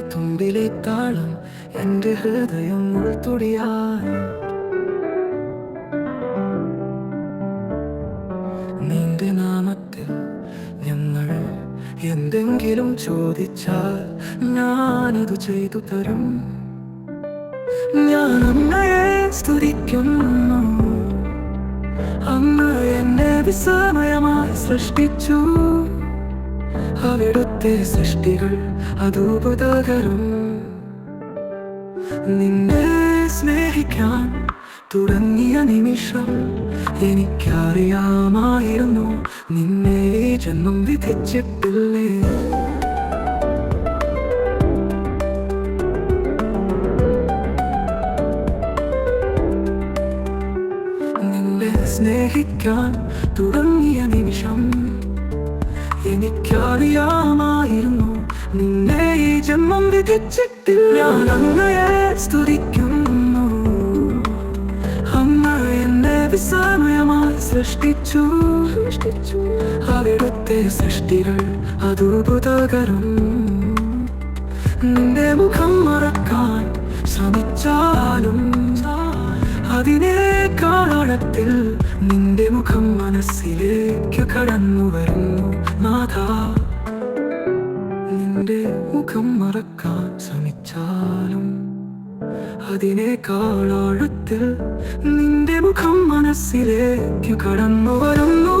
മുമ്പിലെ താളം എന്റെ ഹൃദയം ഉൾത്തുടിയാൽ നിന്റെ നാമത്തിൽ ഞങ്ങൾ എന്തെങ്കിലും ചോദിച്ചാൽ ഞാനത് ചെയ്തു തരും. ഞാൻ അമ്മയെ സ്തുതിക്കുന്നു. അമ്മ എന്നെ വിസ്മയമായി സൃഷ്ടിച്ചു. അവിടുത്തെ സൃഷ്ടികൾ അത്ഭുതകരം നിന്നെ സ്നേഹിക്കാൻ തുടങ്ങിയ നിമിഷം എനിക്കറിയാമായിരുന്നു നിന്നെ ജന്മം വിധിച്ചിട്ടില്ലേ. നിന്നെ സ്നേഹിക്കാൻ തുടങ്ങിയ നിമിഷം എനിക്കറിയാമായിരുന്നു നിന്നെ ഈ ജന്മം വിധിച്ചിട്ടില്ല. അങ്ങയെ സ്തുതിക്കുന്നു. അമ്മ എന്നെ വിസ്മയമായി സൃഷ്ടിച്ചു. സൃഷ്ടിച്ചു. അവിടുത്തെ സൃഷ്ടികൾ അത്ഭുതകരം. നിന്റെ മുഖം മറക്കാൻ ശ്രമിച്ചാലും അതിനേക്കാളത്തിൽ നിന്റെ മുഖം മനസ്സിലേക്ക് കടന്നു വരുന്നു നാഥ നിന്റെ മുഖം മറക്കാൻ ശ്രമിച്ചാലും അതിനേക്കാളത്തിൽ നിന്റെ മുഖം മനസ്സിലേക്ക് കടന്നു വരുന്നു.